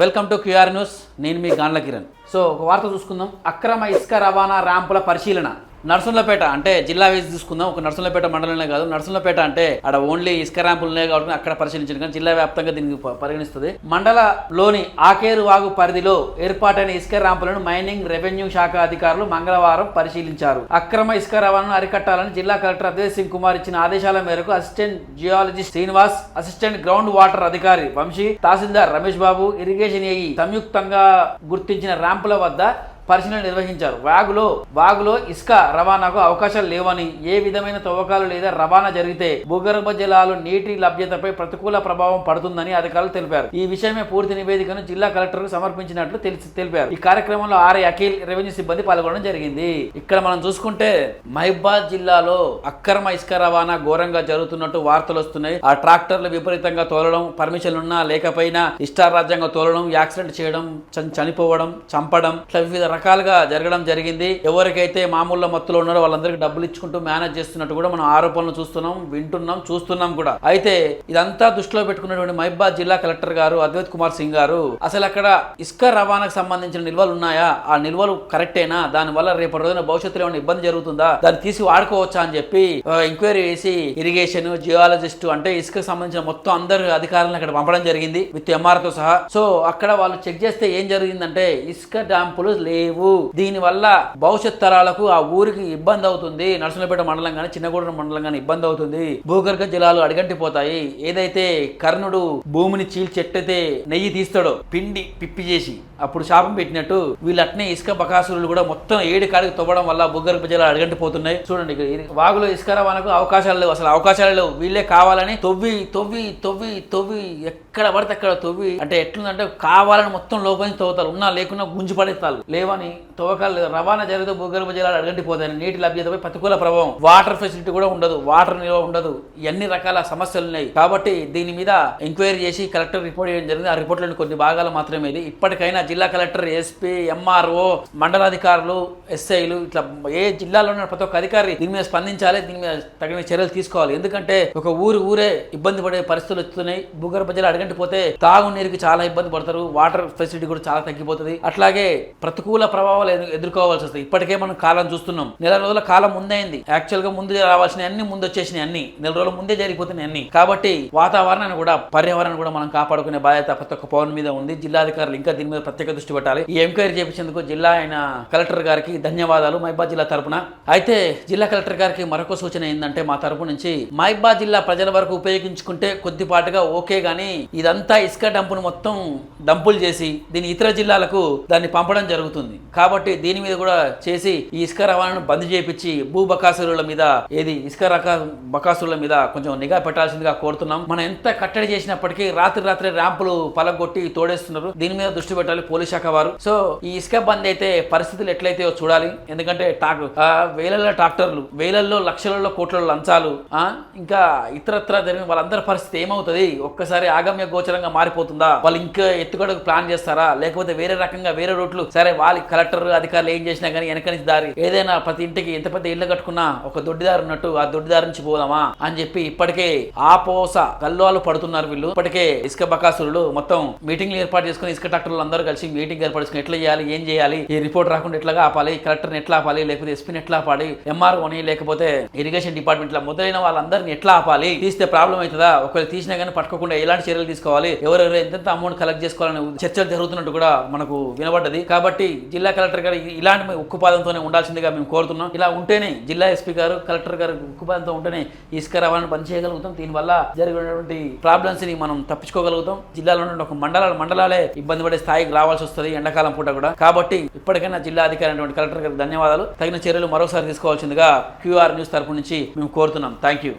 Welcome to QR news నేను మీ Gandla Kiran. So ఒక వార్త చూసుకుందాం. అక్రమ ఇసుక రవాణా ర్యాంపుల పరిశీలన. నర్సులపేట అంటే జిల్లా వేసి చూసుకుందాం. ఒక నర్సులపేట మండలమే కాదు. నర్సులపేట అంటే అక్కడ ఓన్లీ ఇసుక ర్యాంపులు ఉన్నాయి కాబట్టి అక్కడ పరిశీలించింది కానీ జిల్లా వ్యాప్తంగా దీనికి పరిగణిస్తుంది. మండలలోని ఆకేరు వాగు పరిధిలో ఏర్పాటైన ఇసుక ర్యాంపులను మైనింగ్ రెవెన్యూ శాఖ అధికారులు మంగళవారం పరిశీలించారు. అక్రమ ఇసుక రవాణాను అరికట్టాలని జిల్లా కలెక్టర్ అద్వైత్ సింగ్ కుమార్ ఇచ్చిన ఆదేశాల మేరకు assistant geologist Srinivas assistant ground water అధికారి వంశీ తహసీల్దార్ రమేష్ బాబు ఇరిగేషన్ ఏఈ సంయుక్తంగా గుర్తించిన ర్యాంపుల వద్ద పరిశీలన నిర్వహించారు. వాగులో వాగులో ఇసుక రవాణాకు అవకాశాలు లేవని ఏ విధమైన తవ్వకాలు లేదా రవాణా జరిగితే భూగర్భ జలాలు నీటి లభ్యతపై ప్రతికూల ప్రభావం పడుతుందని అధికారులు తెలిపారు. ఈ విషయమే పూర్తి నివేదికను జిల్లా కలెక్టర్ తెలిసి తెలిపారు. ఈ కార్యక్రమంలో ఆర్ఐ అఖిల్ రెవెన్యూ సిబ్బంది పాల్గొనడం జరిగింది. ఇక్కడ మనం చూసుకుంటే మహిబాద్ జిల్లాలో అక్రమ ఇసుక రవాణా ఘోరంగా జరుగుతున్నట్టు వార్తలు వస్తున్నాయి. ఆ ట్రాక్టర్లు విపరీతంగా తోలడం పర్మిషన్ ఉన్నా లేకపోయినా ఇష్టారాజ్యంగా తోలడం యాక్సిడెంట్ చేయడం చనిపోవడం చంపడం ఇట్లా వివిధ రకాలుగా జరగడం జరిగింది. ఎవరికైతే మామూలు మత్తులో ఉన్నారో వాళ్ళందరికీ డబ్బులు ఇచ్చుకుంటూ మేనేజ్ చేస్తున్నట్టు కూడా మనం ఆరోపణలు చూస్తున్నాం వింటున్నాం చూస్తున్నాం కూడా. అయితే ఇదంతా దృష్టిలో పెట్టుకున్నటువంటి మహిబాద్ జిల్లా కలెక్టర్ గారు అద్వైత్ కుమార్ సింగ్ గారు అసలు అక్కడ ఇసుక రవాణాకు సంబంధించిన నిల్వలు ఉన్నాయా? ఆ నిల్వలు కరెక్టేనా? దాని వల్ల రేపటి రోజున భవిష్యత్తులో ఏమైనా ఇబ్బంది జరుగుతుందా? దాన్ని తీసి వాడుకోవచ్చా అని చెప్పి ఎంక్వైరీ చేసి ఇరిగేషన్ జియాలజిస్ట్ అంటే ఇసుక సంబంధించిన మొత్తం అందరు అధికారులను అక్కడ పంపడం జరిగింది విత్ ఎంఆర్తో సహా. సో అక్కడ వాళ్ళు చెక్ చేస్తే ఏం జరిగిందంటే ఇసుక డాంపులు లేవు. దీని వల్ల భవిష్యత్ తరాలకు ఆ ఊరికి ఇబ్బంది అవుతుంది. నరసింహపేట మండలం కానీ చిన్నగూడెం మండలం కానీ ఇబ్బంది అవుతుంది. భూగర్భ జలాలు అడిగంటిపోతాయి. ఏదైతే కర్ణుడు భూమిని చీల్చెట్టయితే నెయ్యి తీస్తాడో పిండి పిప్పి చేసి అప్పుడు శాపం పెట్టినట్టు వీళ్ళట్నే ఇసుక బకాసురులు కూడా మొత్తం ఏడు కాడికి తవ్వడం వల్ల భూగర్భ జలాలు అడిగంటిపోతున్నాయి. చూడండి వాగులో ఇసుక రవాణాకు అవకాశాలు లేవు. అసలు అవకాశాలు లేవు. వీళ్ళే కావాలని తవ్వి తొవ్వి తొవ్వి తొవ్వి ఎక్కడ పడితే అక్కడ తొవ్వి అంటే ఎట్లుందంటే కావాలని మొత్తం లోపలి తవ్వుతారు. ఉన్నా లేకున్నా గుంజి పడేస్తారు. లేవని తవ్వకాలు లేదు రవాణా జరుగుతూ భూగర్భ జలాలు అడగంటిపోతాయి నీటి లభ్యతపై ప్రతికూల ప్రభావం. వాటర్ ఫెసిలిటీ కూడా ఉండదు. వాటర్ నిల్వ ఉండదు. ఎన్ని రకాల సమస్యలు ఉన్నాయి? కాబట్టి దీని మీద ఎంక్వైరీ చేసి కలెక్టర్ రిపోర్ట్ చేయడం జరిగింది. ఆ రిపోర్ట్లోని కొన్ని భాగాలు మాత్రమే ఇది. ఇప్పటికైనా జిల్లా కలెక్టర్ ఎస్పీ ఎంఆర్ఓ మండలాధికారులు ఎస్ఐలు ఇట్లా ఏ జిల్లాలో ఉన్న ప్రతి ఒక్క అధికారి దీని మీద స్పందించాలి. దీని మీద తగిన చర్యలు తీసుకోవాలి. ఎందుకంటే ఒక ఊరు ఊరే ఇబ్బంది పడే పరిస్థితులు వస్తున్నాయి. భూగర్భ జలాలు అడగంటిపోతే తాగునీరుకి చాలా ఇబ్బంది పడతారు. వాటర్ ఫెసిలిటీ కూడా చాలా తగ్గిపోతుంది. అట్లాగే ప్రతికూల ప్రభావాలు ఎదుర్కోవాల్సి వస్తాయి. ఇప్పటికే మనం కాలం చూస్తున్నాం. నెల రోజుల కాలం ముందైంది. యాక్చువల్గా ముందు రావాల్సిన అన్ని ముందు వచ్చేసినాయి అన్ని. నెల రోజుల ముందే జరిగిపోతున్నాయి అన్ని. కాబట్టి వాతావరణాన్ని కూడా పర్యావరణాన్ని కూడా మనం కాపాడుకునే బాధ్యత ప్రతి ఒక్క పౌరుని మీద ఉంది. జిల్లాధికారులు ఇంకా దీని మీద ప్రత్యేక దృష్టి పెట్టాలి. ఈ ఎంక్వైరీ చేపించేందుకు జిల్లా ఆయన కలెక్టర్ గారికి ధన్యవాదాలు. మైబాద్ జిల్లా తరపున. అయితే జిల్లా కలెక్టర్ గారికి మరొక సూచన ఏంటంటే మా తరపు నుంచి మైబా జిల్లా ప్రజల వరకు ఉపయోగించుకుంటే కొద్దిపాటుగా ఓకే గానీ ఇదంతా ఇసుక డంపును మొత్తం డంపులు చేసి దీని ఇతర జిల్లాలకు దాన్ని పంపడం జరుగుతుంది. కాబట్టి దీని మీద కూడా చేసి ఈ ఇసుక రవాణాను బంద్ చేపించి భూ బకాసురుల మీద ఏది ఇసుక రక బకాసురుల మీద కొంచెం నిఘా పెట్టాల్సిందిగా కోరుతున్నాం. మనం ఎంత కట్టడి చేసినప్పటికీ రాత్రి రాత్రి ర్యాంపులు పలగొట్టి తోడేస్తున్నారు. దీని మీద దృష్టి పెట్టాలి పోలీస్ శాఖ వారు. సో ఈ ఇసుక బంద్ అయితే పరిస్థితులు ఎట్లయితే చూడాలి? ఎందుకంటే టాక్ వేలల్లో ట్రాక్టర్లు వేలల్లో లక్షలలో కోట్ల లంచాలు ఇంకా ఇతరత్ర జరిగిన వాళ్ళందరి పరిస్థితి ఏమవుతుంది? ఒక్కసారి ఆగమ్య గోచరంగా మారిపోతుందా? వాళ్ళు ఇంకా ఎత్తుగడకు ప్లాన్ చేస్తారా? లేకపోతే వేరే రకంగా వేరే రూట్లు సరే వాళ్ళు కలెక్టర్ అధికారులు ఏం చేసినా కానీ వెనక నుంచి దారి. ఏదైనా ప్రతి ఇంటికి ఎంత పెద్ద ఇల్లు కట్టుకున్నా ఒక దొడ్డిదారు ఉన్నట్టు ఆ దొడ్డిదారు నుంచి పోదామా అని చెప్పి ఇప్పటికే ఆ పోస కల్లోలు పడుతున్నారు వీళ్ళు. ఇప్పటికే ఇసుక బకాసురులు మొత్తం మీటింగ్లు ఏర్పాటు చేసుకుని ఇసుక ట్రాక్టర్లు అందరూ కలిసి మీటింగ్ ఏర్పాటు చేసుకుని ఎట్లా చేయాలి ఏం చేయాలి ఈ రిపోర్ట్ రాకుండా ఎట్లా ఆపాలి కలెక్టర్ని ఎట్లా ఆపాలి లేకపోతే ఎస్పీని ఎట్లా ఆపాలి ఎంఆర్ఓని లేకపోతే ఇరిగేషన్ డిపార్ట్మెంట్ మొదలైన వాళ్ళందరినీ ఎట్లా ఆపాలి తీస్తే ప్రాబ్లం అవుతుందా? ఒకవేళ తీసినా కానీ పట్టుకోకుండా ఎలాంటి చర్యలు తీసుకోవాలి? ఎవరెవరు ఎంత అమౌంట్ కలెక్ట్ చేసుకోవాలని చర్చలు జరుగుతున్నట్టు కూడా మనకు వినబడ్డది. కాబట్టి జిల్లా కలెక్టర్ గారు ఇలాంటి ఉక్కుపాదంతోనే ఉండాల్సిందిగా మేము కోరుతున్నాం. ఇలా ఉంటేనే జిల్లా ఎస్పీ గారు కలెక్టర్ గారు ఉక్కుపాదంతో ఉంటేనే ఇసుక రవాణా బంద్ చేయగలుగుతాం. దీనివల్ల జరిగినటువంటి ప్రాబ్లమ్స్ని మనం తప్పించుకోగలుగుతాం. జిల్లాలో ఉన్న ఒక మండలాలు మండలాలే ఇబ్బంది పడే స్థాయికి రావాల్సి వస్తుంది ఎండాకాలం పూట కూడా. కాబట్టి ఇప్పటికైనా జిల్లా అధికారి కలెక్టర్ గారికి ధన్యవాదాలు. తగిన చర్యలు మరోసారి తీసుకోవాల్సిందిగా క్యూఆర్ న్యూస్ తరపు నుంచి మేము కోరుతున్నాం. Thank you